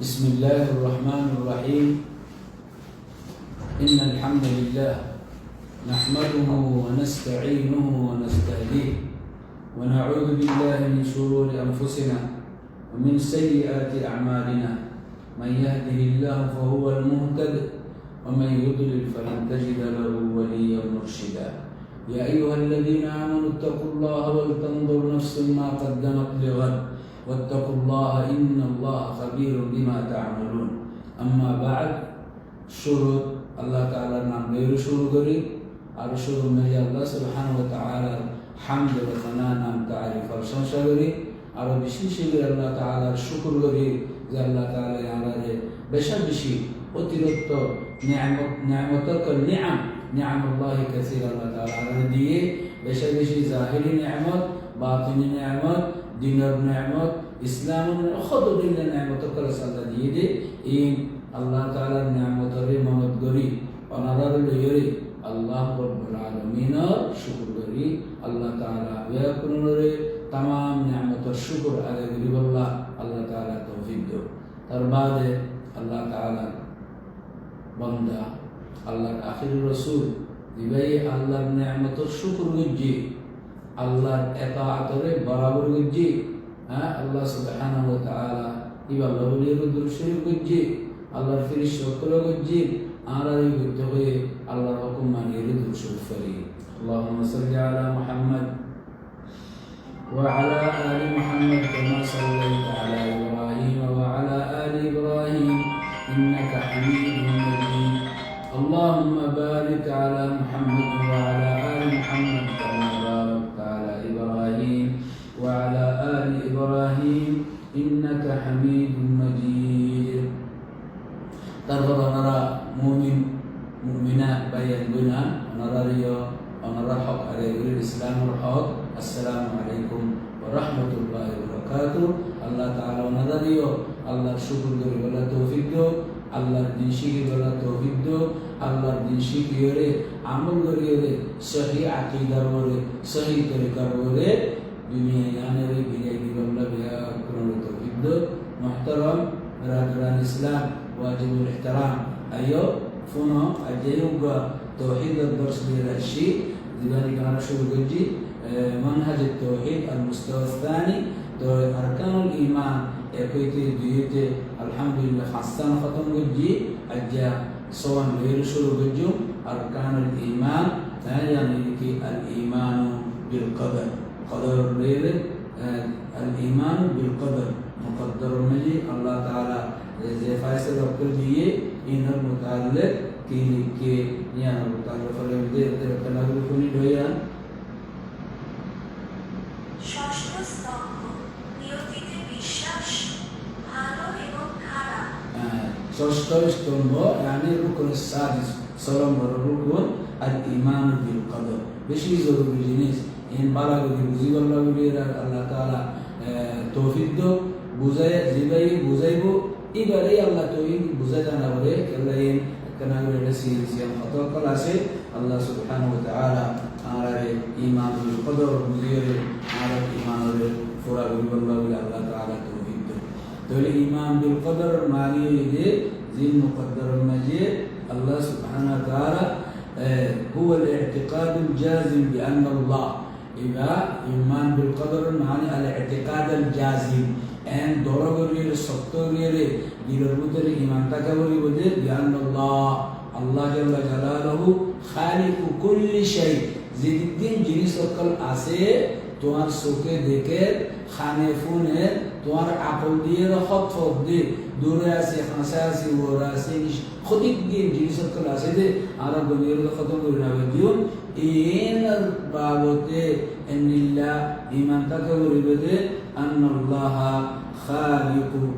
بسم الله الرحمن الرحيم. إن الحمد لله نحمده ونستعينه ونستهديه ونعوذ بالله من شرور أنفسنا ومن سيئات أعمالنا. من يهده الله فهو المهتد ومن يضلل فلن تجد له وليا مرشدا. يا أيها الذين آمنوا اتقوا الله ولتنظر نفس ما قدمت لغد. واتقوا الله إن الله خبير بما تعملون أما بعد শুরু আল্লাহ তাআলার নাম নিয়ে শুরু করি আর শুরু মেরে আল্লাহ সুবহানাহু ওয়া তাআলার হামদ ওয়া সানা নাম তারিফ আর প্রশংসা করি আর বিশেষ করে আল্লাহ তাআলার শুকর করি যে আল্লাহ তাআলা আমাদের বেশি বেশি অতিরিক্ত নিয়ামত নিয়ামতক নিয়াম নিয়াম আল্লাহ কাসীর আল্লাহ তাআলা আমাদের দিয়ে বেশি বেশি জাহিরি নিয়ামত বাতিনি নিয়ামত দিনের নামত ইসলামের অখত দিনের নেমত করে সাল্লা দিয়ে দে। ইন আল্লাহ তালার নেমতরে মনত গরি অনাদার লইরে আল্লাহ রব্বুল আলমিনর শুকুর করি। আল্লাহ তালা ব্যাকুণরে তাম নেমতর শুকুর আগে গরিব আল্লাহ আল্লাহ তালা তৌফিক তার বাদে আল্লাহ তালা বন্দা, আল্লাহর আখির রসুল, দিবাই আল্লাহর নেমতর শুকুর গুজি আল্লাহর এতাআতরে বরাবর গুজি হ্যাঁ আল্লাহ সুবহানাহু ওয়া তাআলা ইবা লবলির দুরশরীফ গুজি আল্লাহর ফিরিস সকল গুজি আরারি গুতে হয়ে আল্লাহর হুকুম মানিয়ে দুরশরীফ করি اللهم صل على محمد وعلى آل محمد كما صليت রাহমাতুল্লাহি ওয়া বারাকাতুহু আল্লাহ তাআলা ওনারা রিয় আল্লাহর শুকর করি বলা তৌফিক দাও আল্লাহর দিন শিখি বলা তৌফিক দাও আল্লাহর দিন শিখিয়ে আমল করিয়ে সহি আকিদার ওরে সহি তরিকার ওরে দুনিয়া ইয়ানের বিজয় দিবল্লা বিয়া করুন তৌফিক দাও محترم برادران الإسلام واجب الاحترام أيوه فنو أجيوغا توحيد الدرس بالرشي لذلك أنا شو بقولي منهج التوحيد المستوى الثاني ধরে আরকানুল ইমান একইতে দুইতে আলহামদুলিল্লাহ হাসান খতম করছি। আজ্জা সোয়ান লইয়ের শুরু করছি। আরকানুল ইমান তাই হ্যাঁ, জানি কি আল ইমান বিল কদর। কদর লইয়ের আল ইমান বিল কদর। মুকদ্দর মজি আল্লাহ তাআলা যে ফয়সালা করে দিয়ে ইনর মুতাল্লিক তিনি কে নিয়ার মুতাল্লিক ফলে বিদে তেলাগুলো কোনি ঢইয়া ষষ্ঠ স্তম্ভ রানীর রুকুন সাদিস সলম্বর রুকুন আর ইমান বিল কদর। বেশি জরুরি জিনিস। ইন বালা গতি বুঝি বল্লা বলি আল্লাহ তালা তৌফিক বুঝাই, জিবাই, বুঝাইব। এবারে আল্লাহ তৌফিক বুঝাই জানা বলে কেবলা ইন কেনা করে এটা সিএনসিএম হতকল আছে। আল্লাহ সুবহান ওয়া তাআলা আর ইমান বিল কদর বুঝিয়ে আর ইমানের ফোরা বলি বল্লা বলি আল্লাহ তাআলা তৌফিক তাহলে ঈমান বিল কদর মানে যে জিন মুকদ্দর মাজিদ আল্লাহ সুবহানাহু ওয়া তাআলা هو الاعتقاد الجازم بأن الله إذا إيمان بالقدر معنى الاعتقاد الجازم أن دورغوري سكتوري ديربوتر إيمان تكبري بدر بأن الله الله جل جلاله خالق كل شيء زيد الدين جنس وكل আসে তোমার চোখে দেখে খানে ফুনে তোমার আপন দিয়ে রহত ফক দিয়ে। দূরে আছে, হাসে আছে ওরা আছে ক্ষতি দিয়ে জিনিসপত্র আছে যে আমরা গণিয়ের খতম করে নেবে দিন বাবতে এমনিল্লা ইমানটাকে যে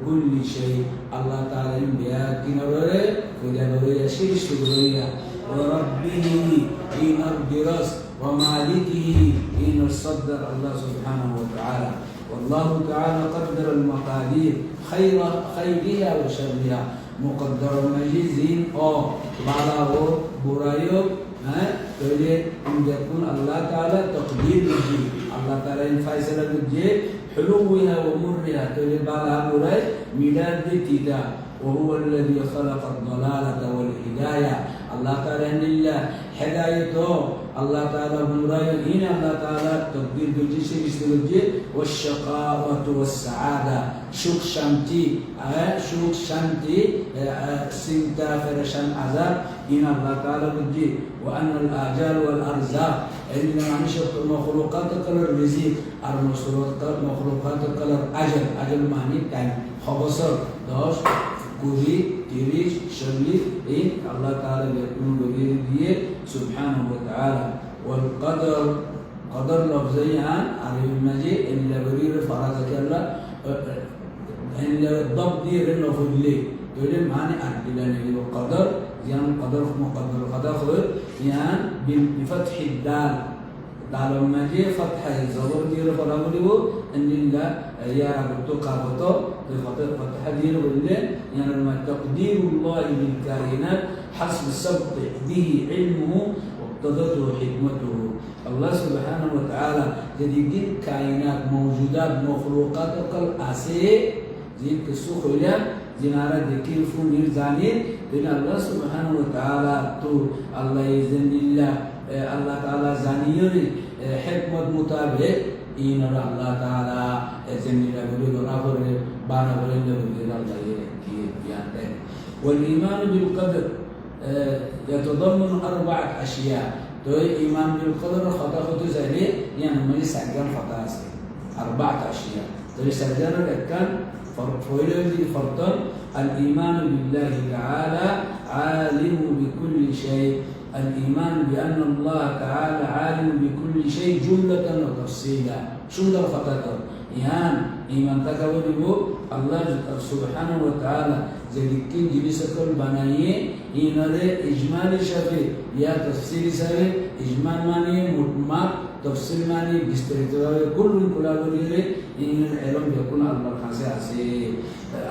কুল্লি শাই আল্লাহ তাআলা বিয়া কিনরে কইলা বলে সৃষ্টি করিয়া রব্বিহি ইনার দিরাস ومالكه حين الصدر الله سبحانه وتعالى والله تعالى قدر المقادير خير خيرها وشرها مقدر مجيزين او بلاغو برايو তাহলে যখন আল্লাহ তাআলা তকদির বুঝি আল্লাহ তাআলা ইন ফাইসালা বুঝে حلوها ومرها تولي بالا براي ميلاد تيتا وهو الذي خلق الضلالة والهداية الله تعالى ان الله هدايته الله تعالى بمراي هنا الله تعالى تقدير بجيش يستوجي والشقاوة والسعادة شوك شانتي شوك شانتي سنتا فرشان عذاب هنا الله تعالى بجي وأن الآجال والأرزاق عندما نشط مخلوقات كلر رزق المخلوقات مخلوقات كلر أجل أجل معني টাইম খবসর দশ كوري تيريش شملي إيه الله تعالى يكون بغير ديه سبحانه وتعالى والقدر قدر لفظي عن عليه المجي إن بغير فرازة كلا إن لا الضب دي رنو فضلي تقولي معاني أكبلاني اللي بقدر يعني قدر في مقدر القدر يعني بفتح الدال فتح الزبر دي رفضه ان الله يا رب قابطه فتح دي بالله يعني لما تقدير الله للكائنات حسب سبق به علمه واقتضته حكمته الله سبحانه وتعالى jadi din kainat mawjudat makhluqat kal ase jin kesuh ya jinara dekil funir zanir dan Allah subhanahu wa ta'ala tu Allah iznillah Allah ta'ala zaniyuri hikmat mutabik inara Allah ta'ala iznillah bulu dorabur bana bulu bulu Allah ki yante والإيمان بالقدر يتضمن أربعة أشياء تو إيمان بالقدر خطأ خطأ زي يعني ما يسجل خطأ أربعة أشياء تو يسجل كان فويلة فرطا الإيمان بالله تعالى عالم بكل شيء الإيمان بأن الله تعالى عالم بكل شيء جملة وتفصيلا. ده خطأ يعني إيمان تكبر الله سبحانه وتعالى زدكين جلس كل بنايه إنه إجمال شفي يا تفسير سوي إجمال ماني مطمع تفسير ماني بستريت كل كل أولي إن العلم يكون الله خاصة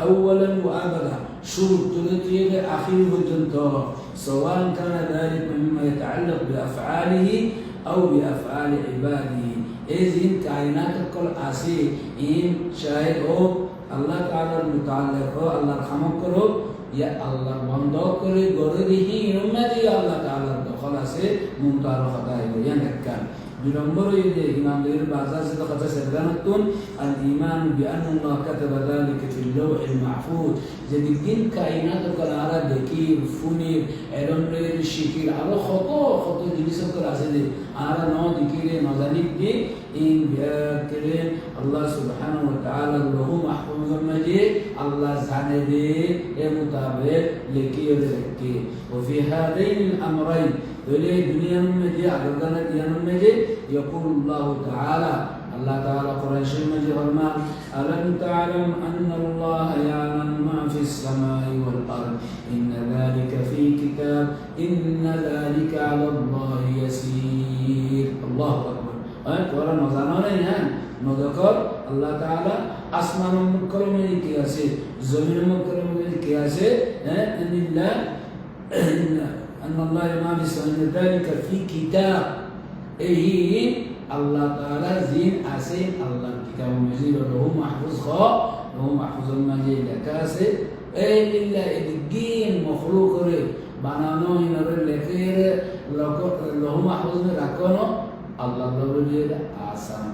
أولا وأبدا شروط تلتي أخير بجنت سواء كان ذلك مما يتعلق بأفعاله أو بأفعال عباده. إذن كائنات كل عسي إن شاهد أو الله تعالى المتعلق هو الله رحمه كرو يا الله بندو كري غرره نمدي الله تعالى سي ممتار خطاي يا بنمره دي إمام دير بازاز لقد سرغنت الإيمان بأن الله كتب ذلك في اللوح المحفوظ. زد الدين كائنات القرارة دكير فنير علم رير الشكير على خطو خطو دي نسب قرارة دي على نوع دكير مزانيك دي إن بيأكرين الله سبحانه وتعالى وهو محفوظ. Di e mutabik lekir lekir. وفي هذين الأمرين ولي دنيا مجي عددنا ديان مجي يقول الله تعالى الله تعالى قريش مجي فرمان ألم تعلم أن الله يعلم ما في السماء والأرض؟ إن ذلك في كتاب إن ذلك على الله يسير. الله أكبر. نظرنا يعني نذكر الله تعالى আসমান মুকরমের কি আছে জমিন মুকরমের কি আছে ان الله ان الله ما بيسمى ذلك في كتاب ايه الله تعالى زين اسين الله كتاب مجيد له محفوظ خا له محفوظ المجيد كاسه ايه الا الدين مخلوق রে বানানো ইনরে লেখের له محفوظ রাখনো আল্লাহ বলে আসান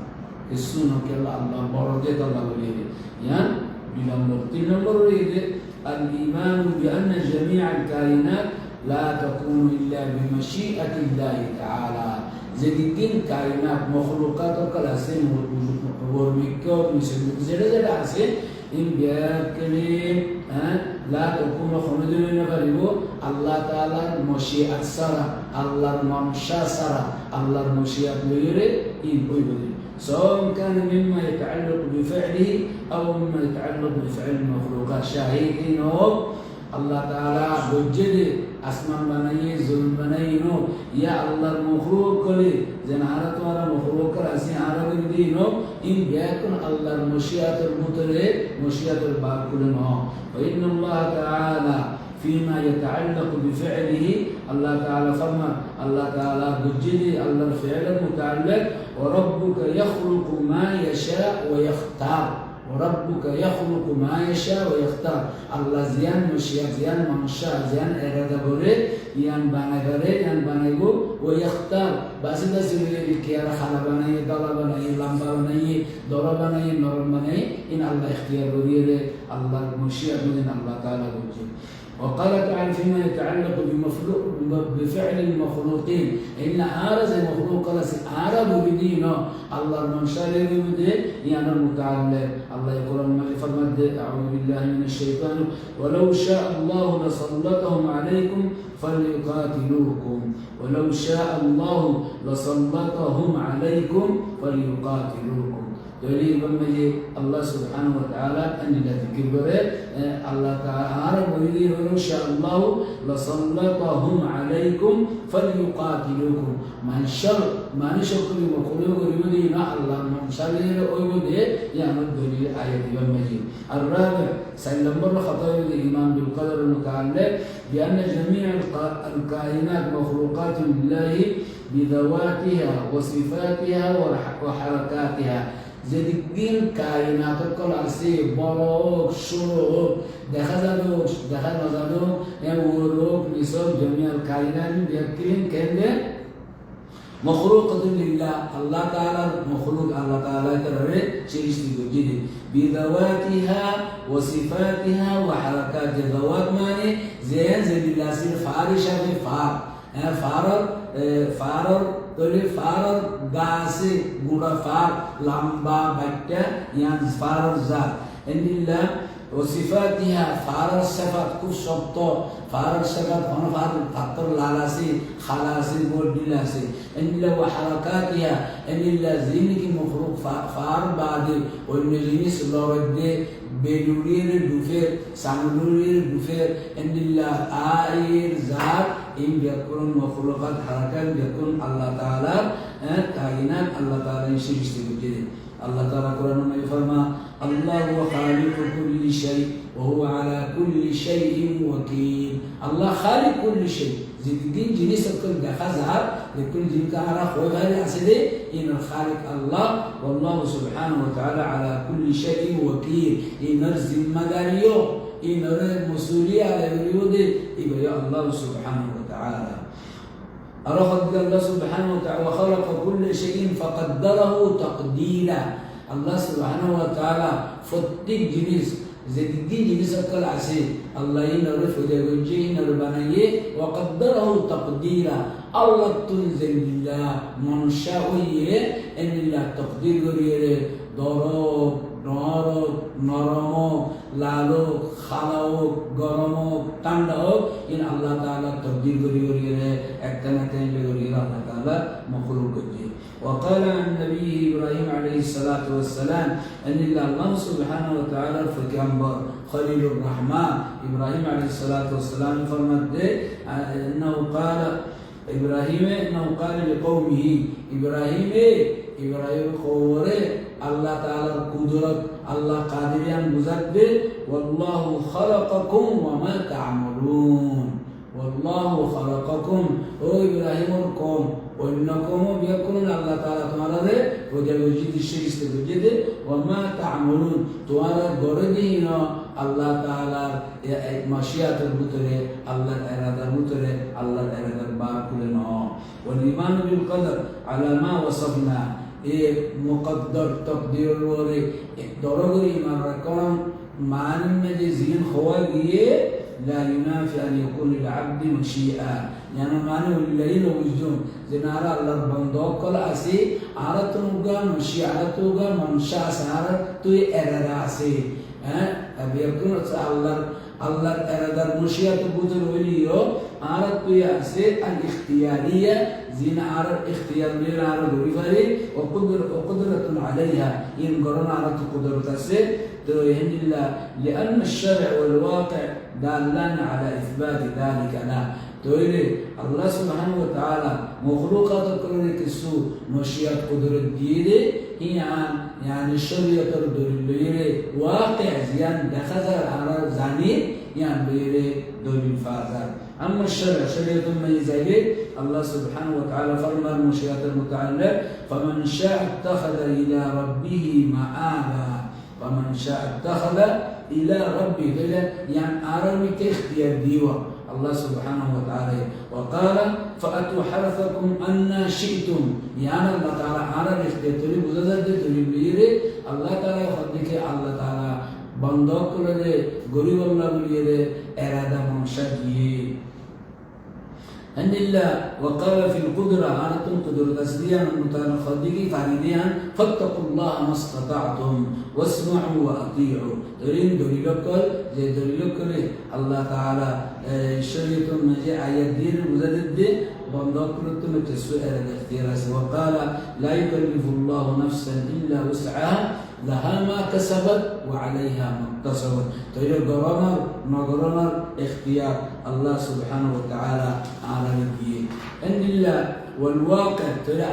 السنة الله الله يعني بنمبر نمبر الإيمان بأن جميع الكائنات لا تكون إلا بمشيئة الله تعالى. الدين كائنات مخلوقات وكلا سن ورميكو مسلم زي زي عسين إن بياكلين لا تكون خمدون نفرقو الله تعالى مشيئة سرى الله ممشى سرى الله مشيئة ليري إن بيبدي سواء كان مما يتعلق بفعله أو مما يتعلق بفعل المخلوقات شاهدين الله تعالى بجد أسمان بني ظلم بنينو يا الله المخلوق لي زين عرت ولا مخلوق رأسي عرب دينو إن يكن الله المشيئة المطلع مشيئة الباب كلنا وإن الله تعالى فيما يتعلق بفعله. الله تعالى فرما الله تعالى بجدي الله الفعل المتعلق. وربك يخلق ما يشاء ويختار. وربك يخلق ما يشاء ويختار. الله زيان مشيئة زيان منشاء زيان إرادة بره. يان بانا بره يان بانا يقول ويختار. بس بس يقول كيارا خلا بناي دلا بناي لامبا بناي دورا بناي نور بناي إن الله اختيار بره الله مشيئة من الله تعالى بجد وقال تعالى فيما يتعلق بمخلوق بفعل المخلوقين. إن أرز مخلوق لس أرد بدينه الله من شر بده يعني المتعلق الله يقول ما فرمد أعوذ بالله من الشيطان. ولو شاء الله لسلطهم عليكم فليقاتلوكم. ولو شاء الله لسلطهم عليكم فليقاتلوكم. دليل بما الله سبحانه وتعالى أن لا تكبر. الله تعالى ويقول إن شاء الله لصلّطهم عليكم فليقاتلوكم. ما إن شاء الله ما نشوف لهم وقولوا لمدينا الله ما إن شاء الله لأيوه دي يعني الدليل آية بما الرابع سلم الله خطايا الإمام بالقدر المتعلق بأن جميع الكائنات مخلوقات لله بذواتها وصفاتها وحركاتها. যেদিন কায়নাত কল আছে বড় হোক ষোলো হোক দেখা যাবে হোক দেখা না যাবে হোক ওর হোক নিসব জমিয়াল কায়নান ব্যক্তির কেন্দ্রে مخلوقة لله الله تعالى مخلوق الله تعالى كرره شريش تجدي بذواتها وصفاتها وحركات ذوات معنى زين زي الله سير فارشة في فار فارر فارر তৈরি ফারর গাছে গুড়া ফার লম্বা বাচ্চা ইয়ান ফারর জাত এনিল্লা وصفاتها فارر صفات খুব শক্ত ফারর صفات কোন ফার পাথর লাল আছে খালা আছে গোল নীল আছে এনিল্লা ওয়া হারাকাতিহা এনিল্লা জিনিকি মখলুক ফার বাদে অন্য জিনিস লড়ে بدورين دوفير سامدورين دوفير ان الله آير زار ان بيكون مخلوقات حركة يكون الله تعالى تاينان الله تعالى يشير يشتغل الله تعالى قرآن ما يفرما الله هو خالق كل شيء وهو على كل شيء وكيل الله خالق كل شيء زيدين جنس كل دخزها لكل جن كهرا خوغير أسده إن الخالق الله والله سبحانه وتعالى على كل شيء وكيل. إن الزم مداريو إن المسؤولية على اليود يبقى الله سبحانه وتعالى. أرخد الله سبحانه وتعالى وخلق كل شيء فقدره تقديرا الله سبحانه وتعالى فتك جنس زدين جنس أكل عسي الله ينور فده وجه ينور بنيه وقدره تقديرا الله تنزل بالله من شاوية إن الله تقدير غيره ضرب নরক নরম হোক লাল হোক খালা হোক গরম হোক ঠান্ডা হোক ইন আল্লাহ তাআলা তকদির করি করিয়ে একটা না কেন করিয়ে আল্লাহ তাআলা মখলুক করছে وقال عن نبيه إبراهيم عليه الصلاة والسلام أن الله سبحانه وتعالى فكامبر خليل الرحمن. إبراهيم عليه الصلاة والسلام فرمت أنه قال إبراهيم أنه قال لقومه إبراهيم إبراهيم قوره الله تعالى قدرت الله قادريان بزد والله خلقكم وما تعملون. والله خلقكم أو إبراهيم القوم وإنكم بيكون الله تعالى تمہارے وجہ وجد الشريك وجد وما تعملون. تمہارا گردین الله تعالى مشيئة المترة الله إرادة المترة الله إرادة باركلنا والإيمان بالقدر على ما وصفنا. مقدر تقدير الوري درجة إيمان ركون معنى من زين خواليه لا ينافي أن يكون للعبد مشيئة يعني معنى الذين وجدون زنارة بندوق كل أسي. عرت نوغا مشيئة عرت نوغا منشأ. سارة توي إرادة أسي. ها؟ أبي يكون الله. الله إرادة مشيئة بوتر وليو. عرت توي أسي الاختيارية. زين عرت اختيار عرت ورفاري وقدر وقدرة عليها. إن قرن عرت قدرة أسي. توهن الله لأن الشرع والواقع دالان على إثبات ذلك لا. تقولي الله سبحانه وتعالى مخلوقات كل كسو مشيئة قدرة ديدي هي عن يعني الشريعة الدولية واقع زيان دخل على زاني يعني بيري دولي الفازار أما الشرع شريعة ميزة الله سبحانه وتعالى فرما المشيئات المتعلق فمن شاء اتخذ إلى ربه مآبا. فمن شاء اتخذ إلى ربه يعني أرمك اختيار ديوه الله سبحانه وتعالى وقال فأتوا حرثكم أن شئتم يعني الله تعالى على الاختيار تريد بزاد تريد بيري الله تعالى يخدك الله تعالى বন্ধক করে দে গরিব আল্লাহ বলিয়ে দে এরাদা মনসা দিয়ে أن الله وقال في القدرة أنا قدرة تسديا المتعلق خديكي فعليديا فاتقوا الله ما استطعتم واسمعوا وأطيعوا. ترين دليلكل زي دليلكل الله تعالى شريط مجي آيات دين مزدد بندق كنتم تسوء الاختيار. وقال لا يكلف الله نفسا إلا وسعها. لها ما كسبت وعليها ما اكتسبت ترى غرامر نغرامر اختيار الله سبحانه وتعالى على نبيه ان الله والواقع ترى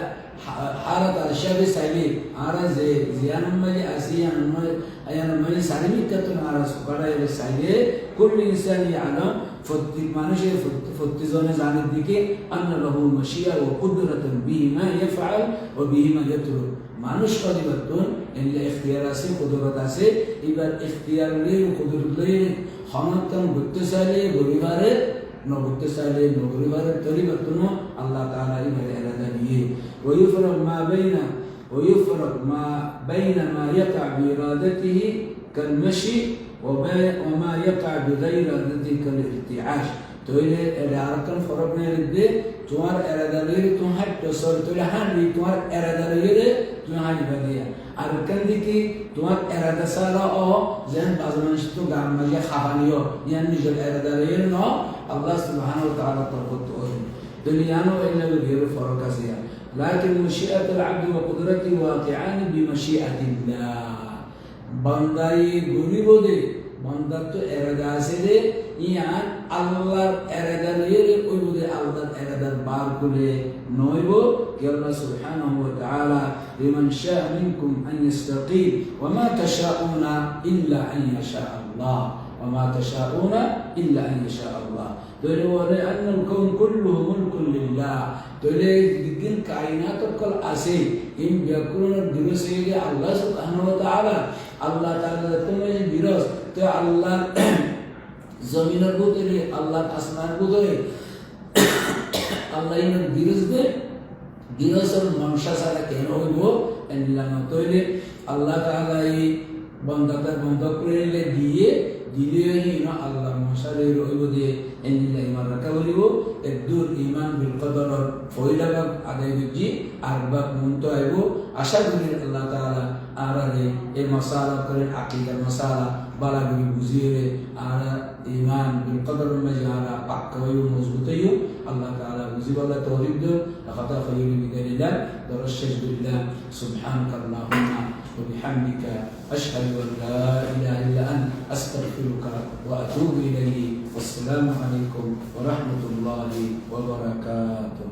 حالة الشاب سعيد على زي زيان مالي أسيان مالي أيانا مالي سعيد كتن على سكرة سعيد كل إنسان يعلم فت মানুষের ফত্তিজনে জানের দিকে أن له مشيئة وقدرة به ما يفعل وبه ما يترك মানুষ পরিবর্তন এগুলো এখতিয়ার আছে কুদরত আছে এবার এখতিয়ার লই কুদরত লই সমর্থন করতে চাইলে গরিবারে নগরতে চাইলে নগরিবারের পরিবর্তন আল্লাহ তাআলা এবারে এরাদা দিয়ে ويفرق ما بين ويفرق ما بين ما يقع بإرادته كالمشي وما وما يقع بغير ذلك الارتعاش. تقول تويل إراركن فرق من توار تمار إرادلير تمهر تصور تويل هاني توار تمار إرادلير تمهر بديا أركن ديكي توار إرادة سارة أو زين بازمانش تو قام خافانيو يعني نجل إرادلير نو الله سبحانه وتعالى تربط أولين دنيانو إلا بغير فرقا سيا لكن مشيئة العبد وقدرته واقعان بمشيئة الله. بنداي غريبو دي বান্দার তো এরাদা আছে দে ইয়ান আল্লাহর এরাদা লইয়ে ওই বুদে আল্লাহর এরাদার বার করে নইব কি আল্লাহ সুবহানাহু ওয়া তাআলা লিমান শাআ মিনকুম আন ইস্তাকিম ওয়া মা তাশাউনা ইল্লা আন ইয়াশা আল্লাহ ওয়া মা তাশাউনা ইল্লা আন ইয়াশা আল্লাহ তৈরি বলে আন্নাল কাউন কুল্লুহু মুলকুন লিল্লাহ তৈরি দিন কায়নাত কল আছে ইন ব্যাকুরণের দিবস হয়ে আল্লাহ সুবহানাহু ওয়া তাআলা আল্লাহ তাআলা তুমি বিরস তো আল্লাহ জমিনের ভিতরে আল্লাহ আসমানের ভিতরে আল্লাহ ইনের বিরুদ্ধে ছাড়া কেন হইব তৈরি আল্লাহ এই বন্ধ করে নিলে দিয়ে দিলে হিন আল্লাহ মশারে রইব দিয়ে এনিলা ইমান রাখা বলিব একদূর ইমান বিল কদরর আদায় বুঝি আর মন্ত আইব আশা করি আল্লাহ তাআলা আরারে এই মশালা করেন, আকিদার মশালা بلغ وزير على إيمان بالقدر المجي على حق ويومزبطي الله تعالى وزير الله توريد لخطا خير بذل الله درشج بالله سبحانك اللهم وبحمدك أشهد أن لا إله إلا أنت. أستغفرك وأتوب إليه والسلام عليكم ورحمة الله وبركاته